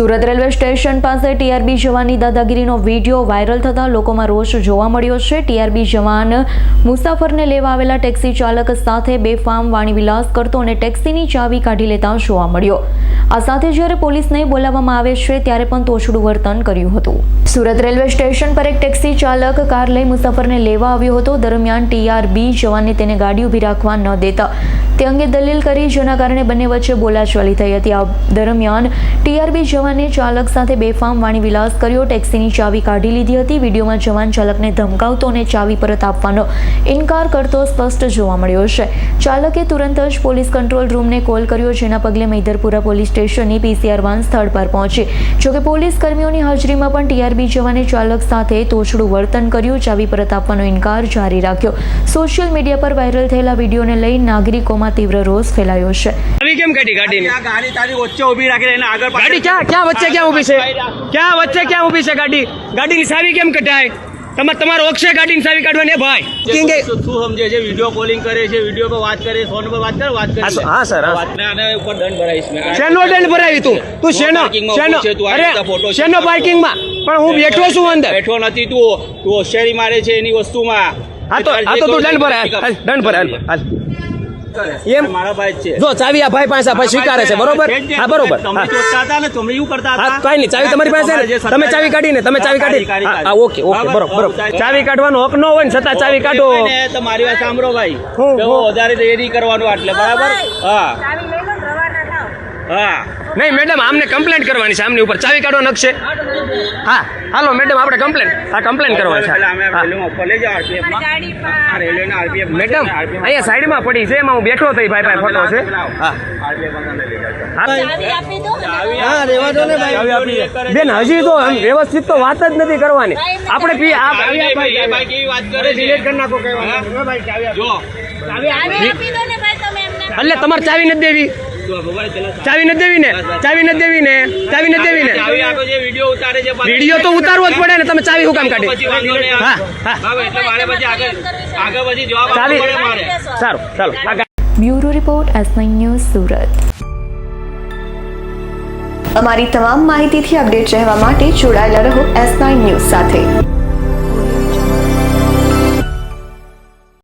Surat railway station પાસે TRB જવાનની દાદાગીરીનો વીડિયો વાયરલ થતા લોકોમાં રોષ જોવા મળ્યો છે. ટીઆરબી જવાન મુસાફરને લેવા આવેલા ટેક્સી ચાલક સાથે બેફામ વાણીવિલાસ કરતો અને ટેક્સીની ચાવી કાઢી લેતા જોવા મળ્યો. આ સાથે જ્યારે પોલીસને બોલાવવામાં આવે છે ત્યારે પણ તોછડું વર્તન કર્યું હતું. સુરત રેલવે સ્ટેશન પર એક ટેક્સી ચાલક કાર લઈ મુસાફરને લેવા આવ્યો હતો. દરમિયાન ટીઆરબી જવાને તેને ગાડી ઊભી રાખવા ન દેતા તે અંગે દલીલ કરી જેના કારણે બંને વચ્ચે બોલાચાલી થઈ હતી. આ દરમિયાન ટીઆરબી જવાને ચાલક સાથે બેફામ વાણી વિલાસ કર્યો. ટેક્સીની ચાવી કાઢી લીધી હતી. વિડીયોમાં જવાન ચાલકને ધમકાવતો અને ચાવી પરત આપવાનો ઇનકાર કરતો સ્પષ્ટ જોવા મળ્યો છે. ચાલકે તુરંત જ પોલીસ કંટ્રોલ રૂમને કોલ કર્યો, જેના પગલે મૈધરપુરા પોલીસ સ્ટેશનની પીસીઆર વાન સ્થળ પર પહોંચી. જોકે પોલીસ કર્મીઓની હાજરીમાં પણ ટીઆરબી જવાને ચાલક સાથે તોછડું વર્તન કર્યું. ચાવી પરત આપવાનો ઇનકાર જારી રાખ્યો. સોશિયલ મીડિયા પર વાયરલ થયેલા વિડીયોને લઈ નાગરિકોમાં તીવ્ર રોષ ફેલાયો છે. આવી કેમ કાઢી આ ગાડી તારી વચ્ચે ઊભી રાખી એને આગળ ગાડી ક્યાં ક્યાં વચ્ચે ક્યાં ઊભી છે? ક્યાં વચ્ચે ક્યાં ઊભી છે ગાડી? ગાડીની ચાવી કેમ કઢાય? તમે તમારો ઓક્ષે ગાડીની ચાવી કાઢવાની? ભાઈ. કેમ કે શું સમજે છે? વીડિયો કોલિંગ કરે છે વીડિયો પર વાત કરે ફોન પર વાત કરે વાત કરે હા, સર, હા, સર, હા. વાત ને આના ઉપર દંડ ભરાઈશ મે. શેનો દંડ ભરાવી તું? તું શેનો શેનો છે, તું અરે શેનો પાર્કિંગમાં પણ હું બેઠો છું અંદર. બેઠો નથી તું. તું હોશિયારી મારે છે એની વસ્તુમાં. હા તો હા તો તું દંડ ભરાય. દંડ ભરાય. હાલ. એમ? મારા ભાઈ છે જો ચાવી આ ભાઈ પાસે ભાઈ સ્વીકારે છે બરોબર ને. હા બરોબર તમે હતા ને તમે એવું કરતા હતા કઈ નહીં ચાવી તમારી પાસે ને? તમે ચાવી કાઢીને તમે ચાવી કાઢી હા ઓકે ઓકે બરોબર બરોબર ચાવી કાઢવાનો હક ન હોય ને છતાં ચાવી કાઢો ને તો મારી વાત સાંભળો ભાઈ હું. વધારે દેરી કરવાનું આટલે બરાબર હા હા. નહીં મેડમ આમને કમ્પ્લેન્ટ કરવાની છે. આમની ઉપર ચાવી કાઢો નખશે હા. હાલો મેડમ આપણે કમ્પ્લેન્ટ હા કમ્પ્લેન્ટ કરવાની છે. મેડમ. અહીંયા સાઈડમાં પડી છે એમાં હું બેઠો થઈ ભાઈ ભાઈ ફોટો છે. હા. RPF માં તમે લઈ જાઓ. હા. ચાવી આપી દો ને. હા રેવા દો ને ભાઈ. બેન હજી તો આમ વ્યવસ્થિત તો વાત જ નથી કરવાની. આપણે પી આ ભાઈ ભાઈ ભાઈ કેવી વાત કરે છે? delete કરી નાખો કઈ વાંધો હા? નહીં. ભાઈ ચાવી આપો. જો. ચાવી આપી દો ને ભાઈ તમે એમને એટલે તમારે ચાવી નથી દેવી. ચાવી નથી દેવી ને ચાવી નથી દેવી ને ચાવી નથી દેવી ને વીડિયો ઉતારે છે પાછો- વીડિયો તો ઉતારવો જ પડે ને તમે ચાવી શું કામ કાઢી? હા, હા. બરાબર, એટલે મારે પછી આગળ આગળ પછી જવાબ આપવો ચાવી સારું ચાલો bureau report S nine news Surat. અમારી તમામ માહિતીથી અપડેટ રહેવા માટે જોડાયેલા રહો એસ નાઇન ન્યૂઝ સાથે.